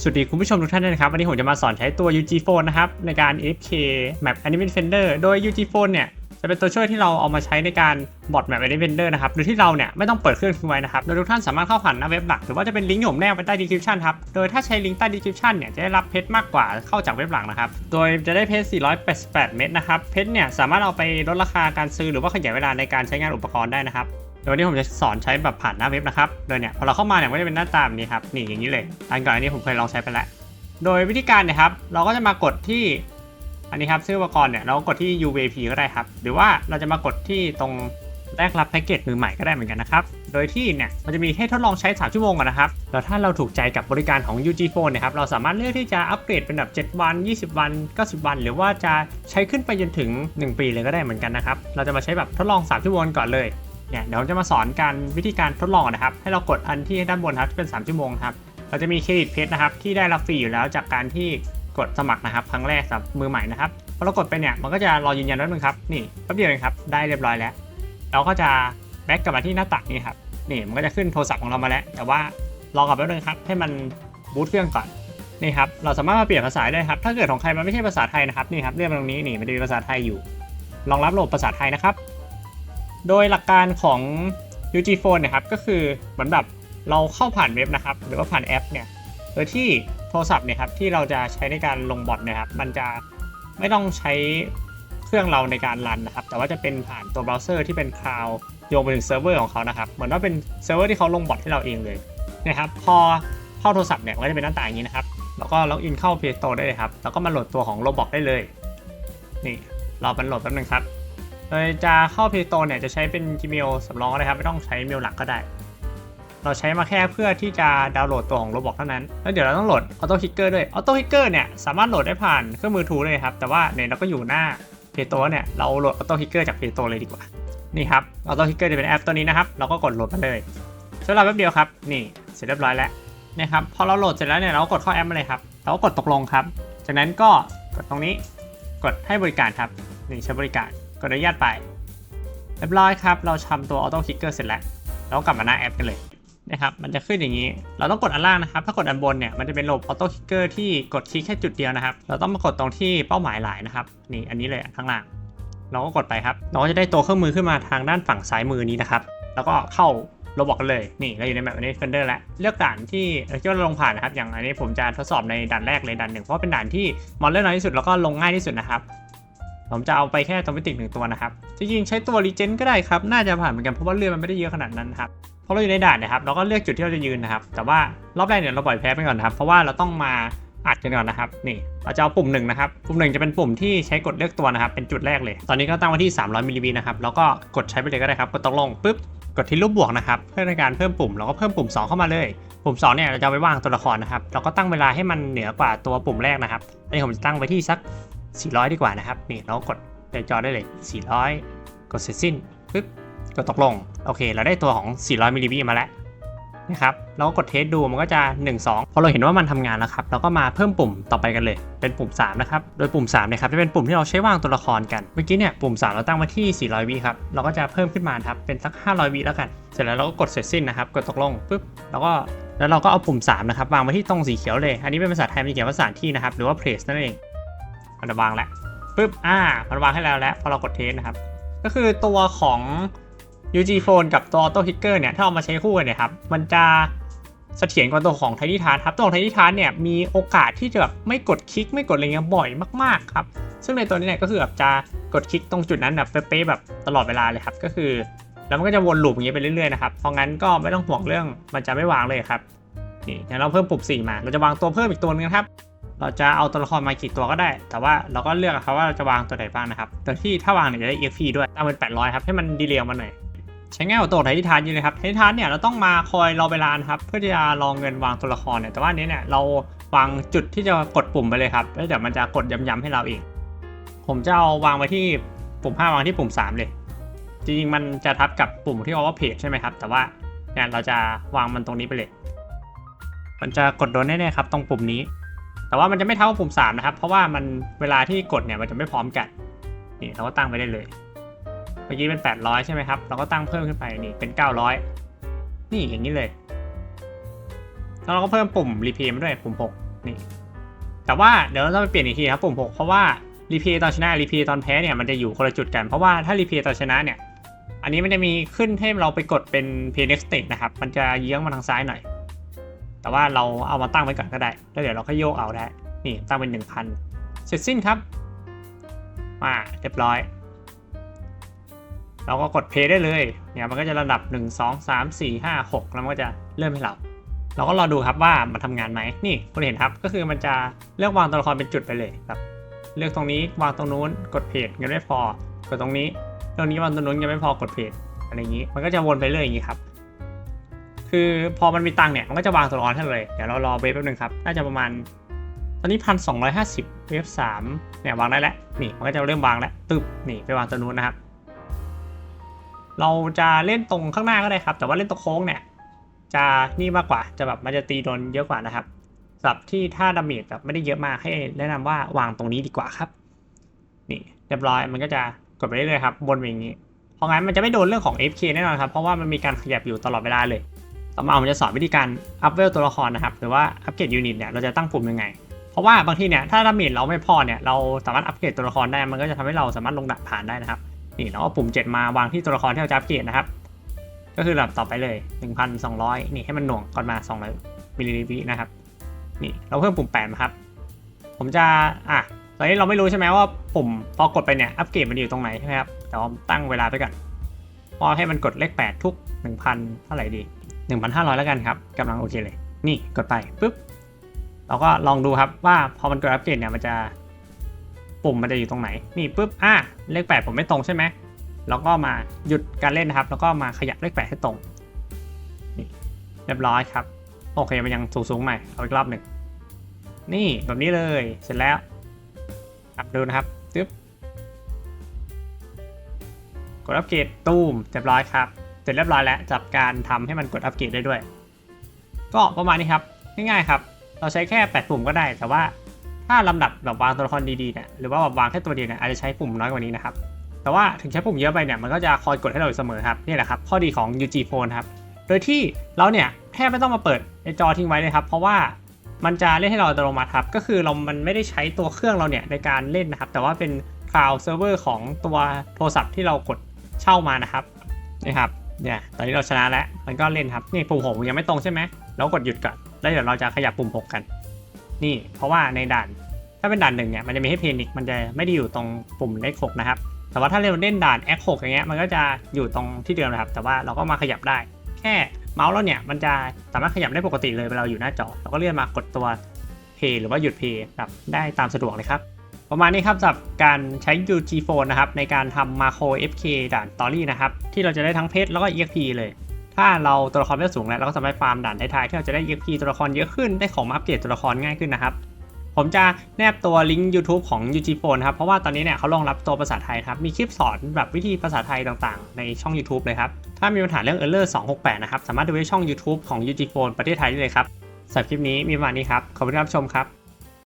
สวัสดีคุณผู้ชมทุกท่านนะครับ วันนี้ผมจะมาสอนใช้ตัว UG Phone นะครับ ในการ AFK Map Anime Defender โดย UG Phone เนี่ยจะเป็นตัวช่วยที่เราเอามาใช้ในการบอท Map Anime Defender นะครับ โดยที่เราเนี่ยไม่ต้องเปิดเครื่องทิ้งไว้นะครับ โดยทุกท่านสามารถเข้าผ่านหน้าเว็บหลัก หรือว่าจะเป็นลิงก์ที่ผมแนบไว้ใต้ description ครับ โดยถ้าใช้ลิงก์ใต้ description เนี่ยจะได้รับเพชรมากกว่าเข้าจากเว็บหลักนะครับ โดยจะได้เพชร 488 เม็ดนะครับ เพชรเนี่ยสามารถเอาไปลดราคาการซื้อหรือว่าขยายเวลาในการใช้งานอุปกรณ์ได้นะครับ ดยวันนี้ผมจะสอนใช้แบบผ่านหน้าเว็บนะครับ โดยเนี่ยพอเราเข้ามาเนี่ยก็จะเป็นหน้าตาแบบนี้ครับ นี่อย่างนี้เลย อันก่อนอันนี้ผมเคยลองใช้ไปแล้ว โดยวิธีการเนี่ยครับ เราก็จะมากดที่ อันนี้ครับซื้ออุปกรณ์เนี่ยเราก็กดที่ UVP ก็ได้ครับ หรือว่าเราจะมากดที่ตรงแรกรับแพ็กเกจมือใหม่ก็ได้เหมือนกันนะครับ โดยที่เนี่ยมันจะมีให้ทดลองใช้ 3 ชั่วโมงก่อนนะครับ แล้วถ้าเราถูกใจกับบริการของ UG Phone เนี่ยครับ เราสามารถเลือกที่จะอัปเกรดเป็นแบบ 7 วัน 20 วัน 90 วัน หรือว่าจะใช้ขึ้นไปจนถึง 1 ปีเลยก็ได้เหมือนกันนะครับ เราจะมาใช้แบบทดลอง 3 ชั่วโมงก่อนเลย เนี่ยเดี๋ยวผมจะมาสอนการวิธีการทดลองนะครับ ให้เรากดอันที่ด้านบนครับที่เป็น 3 ชั่วโมงครับ เราจะมีเครดิตเพชรนะครับที่ได้รับฟรีอยู่แล้วจากการที่กดสมัครนะครับ ครั้งแรกสำหรับมือใหม่นะครับพอเรากดไปเนี่ยมันก็จะรอยืนยันแป๊บนึงครับนี่แป๊บเดียวเองครับได้เรียบร้อยแล้ว เราก็จะแบ็กกลับมาที่หน้าตักนี่ครับนี่มันก็จะขึ้นโทรศัพท์ของเรามาแล้ว แต่ว่ารอกลับแป๊บนึงครับให้มันบูตเครื่องก่อนนี่ครับเราสามารถมาเปลี่ยนภาษาได้ครับถ้าเกิดของใครมันไม่ใช่ภาษาไทยนะครับนี่ครับเรื่องตรงนี้นี่มันจะมีภาษาไทยอยู่รองรับระบบภาษาไทยนะครับ โดยหลักการของ UG Phone นะครับก็คือเหมือนแบบเราเข้าผ่านเว็บนะครับ หรือว่าผ่านแอปเนี่ยโดยที่โทรศัพท์เนี่ยครับที่เราจะใช้ในการลงบอทนะครับ มันจะไม่ต้องใช้เครื่องเราในการรันนะครับ แต่ว่าจะเป็นผ่านตัวเบราว์เซอร์ที่เป็นคลาวด์โยงไปถึงเซิร์ฟเวอร์ของเขานะครับ เหมือนว่าเป็นเซิร์ฟเวอร์ที่เขาลงบอทให้เราเองเลยนะครับพอเข้าโทรศัพท์เนี่ยก็จะเป็นหน้าต่างอย่างนี้นะครับ แล้วก็ล็อกอินเข้า Play Store ได้เลยครับ แล้วก็มาโหลดตัวของ Roblox ได้เลย นี่รอมันโหลดแป๊บนึงครับ โดยจะเข้า Play Store เนี่ยจะใช้เป็น Gmail สำรองก็ได้ครับ ไม่ต้องใช้เมลหลักก็ได้ เราใช้มาแค่เพื่อที่จะดาวน์โหลดตัวของ Roblox เท่านั้น แล้วเดี๋ยวเราต้องโหลด Auto Kicker ด้วย Auto Kicker เนี่ยสามารถโหลดได้ผ่านเครื่องมือถือเลยครับ แต่ว่าเนี่ยเราก็อยู่หน้า Play Store เนี่ยเราโหลด Auto Kicker จาก Play Store เลยดีกว่า นี่ครับ Auto Kicker จะเป็นแอปตัวนี้นะครับ เราก็กดโหลดมาเลยใช้เวลาแป๊บเดียวครับ นี่เสร็จเรียบร้อยแล้วนะครับ พอเราโหลดเสร็จแล้วเนี่ยเราก็กดเข้าแอปมาเลยครับ เราก็กดตกลงครับ จากนั้นก็กดตรงนี้ กดให้บริการครับ นี่ใช้บริการ กดอนุญาตไป เรียบร้อยครับ เราทำตัว Auto Kicker เสร็จแล้ว เราก็กลับมาหน้าแอปกันเลยนะครับ มันจะขึ้นอย่างนี้ เราต้องกดอันล่างนะครับ ถ้ากดอันบนเนี่ย มันจะเป็นระบบ Auto Kicker ที่กดคลิกแค่จุดเดียวนะครับ เราต้องมากดตรงที่เป้าหมายหลายนะครับ นี่ อันนี้เลยข้างล่าง เราก็กดไปครับ เราก็จะได้ตัวเครื่องมือขึ้นมาทางด้านฝั่งซ้ายมือนี้นะครับ แล้วก็เข้าเราบอกกันเลย นี่เราอยู่ในแบบนี้เฟนเดอร์แล้วเลือกด่านที่เราคิดว่าเราลงผ่านนะครับ อย่างอันนี้ผมจะทดสอบในด่านแรกเลยด่านหนึ่งเพราะเป็นด่านที่มอนเล่นน้อยที่สุดแล้วก็ลงง่ายที่สุดนะครับ ผมจะเอาไปแค่ตัวมิติหนึ่งตัวนะครับ จริงๆใช้ตัวรีเจนก็ได้ครับ น่าจะผ่านเหมือนกันเพราะว่าเลือดมันไม่ได้เยอะขนาดนั้นครับเพราะเราอยู่ในด่านนะครับ เราก็เลือกจุดที่เราจะยืนนะครับ แต่ว่ารอบแรกเนี่ยเราปล่อยแพ้ไปก่อนนะครับ เพราะว่าเราต้องมาอัดกันก่อนนะครับ นี่ เราจะเอาปุ่มหนึ่งนะครับ ปุ่มหนึ่งจะเป็นปุ่มที่ใช้กดเลือกตัวนะครับ เป็นจุดแรกเลย ตอนนี้ก็ตั้งไว้ที่ 300มิลลิวินะครับ แล้วก็กดใช้ไปเลยก็ได้ครับ กดตกลงปุ๊บ กดที่รูปบวกนะครับ เพื่อในการเพิ่มปุ่มเราก็เพิ่มปุ่ม 2 เข้ามาเลย ปุ่ม 2 เนี่ย เราจะไว้วางตัวละครนะครับ เราก็ตั้งเวลาให้มันเหนือกว่าตัวปุ่มแรกนะครับอันนี้ผมจะตั้งไว้ที่สัก 400 ดีกว่านะครับนี่เรากดในจอได้เลย 400 กดเสร็จสิ้นปุ๊บกดตกลง โอเค เราได้ตัวของ 400มิลลิวิมาแล้วนะครับเราก็กดเทสดูมันก็จะ 1 2 พอเราเห็นว่ามันทำงานแล้วครับ เราก็มาเพิ่มปุ่มต่อไปกันเลย เป็นปุ่ม 3 นะครับ โดยปุ่ม3เนี่ยครับจะเป็นปุ่มที่เราใช้วางตัวละครกัน เมื่อกี้เนี่ยปุ่ม 3 เราตั้งไว้ที่ 400 วิครับ เราก็จะเพิ่มขึ้นมาครับ เป็นสัก 500 วิแล้วกัน เสร็จแล้วเราก็กดเสร็จสิ้นนะครับ กดตกลงปุ๊บ แล้วก็แล้วเราก็เอาปุ่ม 3 นะครับ วางไว้ที่ตรงสีเขียวเลย อันนี้เป็นภาษาไทยมันเขียนว่าสถาที่นะครับ หรือว่า place นั่นเอง มันจะวางแล้วปุ๊บอ่ามันวางให้แล้วแล้วพอเรากดเทสนะครับ ก็คือตัวของ UG Phone กับตัว Auto Kicker เนี่ย ถ้าเอามาใช้คู่กันเนี่ยครับ มันจะเสถียรกว่าตัวของ Tiny Task ครับ ตัวของ Tiny Task เนี่ยมีโอกาสที่จะแบบไม่กดคลิกไม่กดอะไรเงี้ยบ่อยมากๆครับ ซึ่งในตัวนี้เนี่ยก็คือแบบจะกดคลิกตรงจุดนั้นแบบเป๊ะๆแบบตลอดเวลาเลยครับ ก็คือ แล้วมันก็จะวนลูปอย่างเงี้ยไปเรื่อยๆนะครับ เพราะงั้นก็ไม่ต้องห่วงเรื่องมันจะไม่วางเลยครับ นี่เดี๋ยวเราเพิ่มปุ่ม4มา เราจะวางตัวเพิ่มอีกตัวนึงครับ เราจะเอาตัวละครมากี่ตัวก็ได้ แต่ว่าเราก็เลือกครับว่าเราจะวางตัวไหนบ้างนะครับโดยที่ถ้าวางเนี่ยจะได้ EXP ด้วยตั้งเป็น 800 ครับ ให้มันดีเลย์มาหน่อย ใช้ง่ายกว่าตัวไททิทานเยอะเลยครับไททิทานเนี่ยเราต้องมาคอยรอเวลานครับเพื่อที่จะรองเงินวางตัวละครเนี่ยแต่ว่านนี้เนี่ยเราวางจุดที่จะกดปุ่มไปเลยครับแล้วเดี๋ยวมันจะกดย้ำๆให้เราเองผมจะเอาวางไว้ที่ปุ่ม 5 วางที่ปุ่ม 3 เลย จริงๆมันจะทับกับปุ่มที่เอาว่าเพจใช่ไหมครับ แต่ว่าเนี่ยเราจะวางมันตรงนี้ไปเลย มันจะกดโดนแน่ๆครับ ตรงปุ่มนี้ แต่ว่ามันจะไม่เท่ากับปุ่ม3นะครับ เพราะว่ามันเวลาที่กดเนี่ยมันจะไม่พร้อมกัน นี่เราก็ตั้งไปได้เลย เมื่อกี้เป็น 800 ใช่ไหมครับ เราก็ตั้งเพิ่มขึ้นไปนี่เป็น 900 นี่อย่างนี้เลย แล้วเราก็เพิ่มปุ่มรีเพย์มาด้วยปุ่ม 6 นี่ แต่ว่าเดี๋ยวเราต้องไปเปลี่ยนอีกทีครับปุ่ม 6 เพราะว่ารีเพย์ตอนชนะรีเพย์ตอนแพ้เนี่ยมันจะอยู่คนละจุดกัน เพราะว่าถ้ารีเพย์ตอนชนะเนี่ย อันนี้มันจะมีขึ้นให้เราไปกดเป็น play next stage นะครับ มันจะเยื้องมาทางซ้ายหน่อย แต่ว่าเราเอามาตั้งไว้ก่อนก็ได้ แล้วเดี๋ยวเราก็โยกเอาได้ นี่ตั้งเป็น 1,000 เสร็จสิ้นครับ มาเรียบร้อย เราก็กด play ได้เลย เนี่ยมันก็จะระดับ 1 2 3 4 5 6 แล้วมันก็จะเริ่มให้เรา เราก็รอดูครับว่ามันทำงานไหม นี่คุณเห็นครับ ก็คือมันจะเลือกวางตัวละครเป็นจุดไปเลยครับ เลือกตรงนี้วางตรงนู้น กดเพจเงินไม่พอ กดตรงนี้ ตรงนี้วางตรงนู้นยังไม่พอ กดเพจอะไรอย่างนี้ มันก็จะวนไปเรื่อยอย่างนี้ครับ คือพอมันมีตังค์เนี่ย มันก็จะวางตัวละครให้เลย เดี๋ยวเรารอเวฟแป๊บนึงครับ น่าจะประมาณ ตอนนี้พันสองร้อยห้าสิบเวฟสามเนี่ยวางได้แล้ว นี่มันก็จะเริ่มวางแล้ว ตึบนี่ไปวางตัวนู้นนะครับ เราจะเล่นตรงข้างหน้าก็ได้ครับ แต่ว่าเล่นตรงโค้งเนี่ย จะนี่มากกว่า จะแบบมันจะตีโดนเยอะกว่านะครับสำหรับที่ถ้าดาเมจแบบไม่ได้เยอะมากให้แนะนำว่าวางตรงนี้ดีกว่าครับ นี่เรียบร้อยมันก็จะกดไปเรื่อยๆครับบนไปอย่างนี้เพราะงั้นมันจะไม่โดนเรื่องของ FK แน่นอนครับ เพราะว่ามันมีการขยับอยู่ตลอดเวลาเลย ต่อมาผมจะสอนวิธีการอัพเวลตัวละครนะครับหรือว่าอัปเกรดยูนิตเนี่ยเราจะตั้งปุ่มยังไง เพราะว่าบางทีเนี่ยถ้าดาเมจเราไม่พอเนี่ยเราสามารถอัปเกรดตัวละครได้มันก็จะทำให้เราสามารถลงดับผ่านได้นะครับนี่เราเอาปุ่ม 7 มาวางที่ตัวละครที่เราจะอัปเกรดนะครับ ก็คือระดับต่อไปเลย 1,200 นี่ให้มันหน่วงก่อนมา 200มิลลิลินะครับนี่เราเพิ่มปุ่ม8มาครับ ผมจะอะตอนนี้เราไม่รู้ใช่ไหมว่าปุ่มพอกดไปเนี่ยอัปเกรดมันอยู่ตรงไหนใช่ไหมครับแต่ว่าตั้งเวลาไปก่อนพอให้มันกดเลข 8 ทุก 1,000 เท่าไหร่ดี 1,500 แล้วกันครับกำลังโอเคเลย นี่กดไปปุ๊บเราก็ลองดูครับว่าพอมันกดอัปเกรดเนี่ยมันจะปุ่มมันจะอยู่ตรงไหน นี่ปุ๊บอะเลข 8 ผมไม่ตรงใช่ไหมแล้วก็มาหยุดการเล่นนะครับ แล้วก็มาขยับเลขแปดให้ตรงนี่เรียบร้อยครับ โอเคมันยังสูงๆใหม่เอาอีกรอบหนึ่งนี่แบบนี้เลยเสร็จแล้วกลับดูนะครับตึ๊บกดอัปเกรดตูมเรียบร้อยครับ ร็จเรียบร้อยแล้วจับการทำให้มันกดอัปเกรดได้ด้วย ก็ประมาณนี้ครับ ง่ายๆครับ เราใช้แค่8ปุ่มก็ได้ แต่ว่าถ้าลำดับแบบวางตัวละครดีๆเนี่ยหรือว่าแบบวางแค่ตัวเดียวเนี่ยอาจจะใช้ปุ่มน้อยกว่านี้นะครับ แต่ว่าถึงใช้ปุ่มเยอะไปเนี่ยมันก็จะคอยกดให้เราอยู่เสมอครับนี่แหละครับข้อดีของ UG Phone ครับโดยที่เราเนี่ยแทบไม่ต้องมาเปิดในจอทิ้งไว้เลยครับ เพราะว่ามันจะเล่นให้เราอัตโนมัติครับ ก็คือเรา มันไม่ได้ใช้ตัวเครื่องเราเนี่ยในการเล่นนะครับ แต่ว่าเป็น cloud server ของตัวโทรศัพท์ที่เรากดเช่ามานะครับนี่ครับ เนี่ยตอนนี้เราชนะแล้วมันก็เล่นครับนี่ปุ่มหกยังไม่ตรงใช่ไหมเรากดหยุดก่อนแล้วเดี๋ยวเราจะขยับปุ่มหกกัน นี่เพราะว่าในด่าน ถ้าเป็นด่านหนึ่งเนี่ยมันจะมีให้เพนิกมันจะไม่ได้อยู่ตรงปุ่มเลขหกนะครับแต่ว่าถ้าเราเล่นด่าน X 6อย่างเงี้ยมันก็จะอยู่ตรงที่เดิมนะครับ แต่ว่าเราก็มาขยับได้ แค่เมาส์เราเนี่ยมันจะสามารถขยับได้ปกติเลยเวลาเราอยู่หน้าจอเราก็เลื่อนมากดตัว Play หรือว่าหยุด Play แบบได้ตามสะดวกเลยครับ ประมาณนี้ครับสำหรับการใช้ UG Phone นะครับในการทำ Macro FK ด่าน Story นะครับที่เราจะได้ทั้งเพชรแล้วก็ EXP เลย ถ้าเราตัวละครไม่สูงแล้วเราก็สามารถฟาร์มด่านท้ายๆที่เราจะได้ EXP ตัวละครเยอะขึ้นได้ของมาอัปเกรดตัวละครง่ายขึ้นนะครับผมจะแนบตัวลิงก์ YouTube ของ UG Phone ครับเพราะว่าตอนนี้เนี่ยเขารองรับตัวภาษาไทยครับมีคลิปสอนแบบวิธีภาษาไทยต่างๆ ในช่อง YouTube เลยครับถ้ามีปัญหาเรื่อง Error 268 นะครับสามารถดูได้ช่อง YouTube ของ UG Phone ประเทศไทยได้เลยครับสำหรับคลิปนี้มีประมาณนี้ครับขอบคุณที่รับชมครับ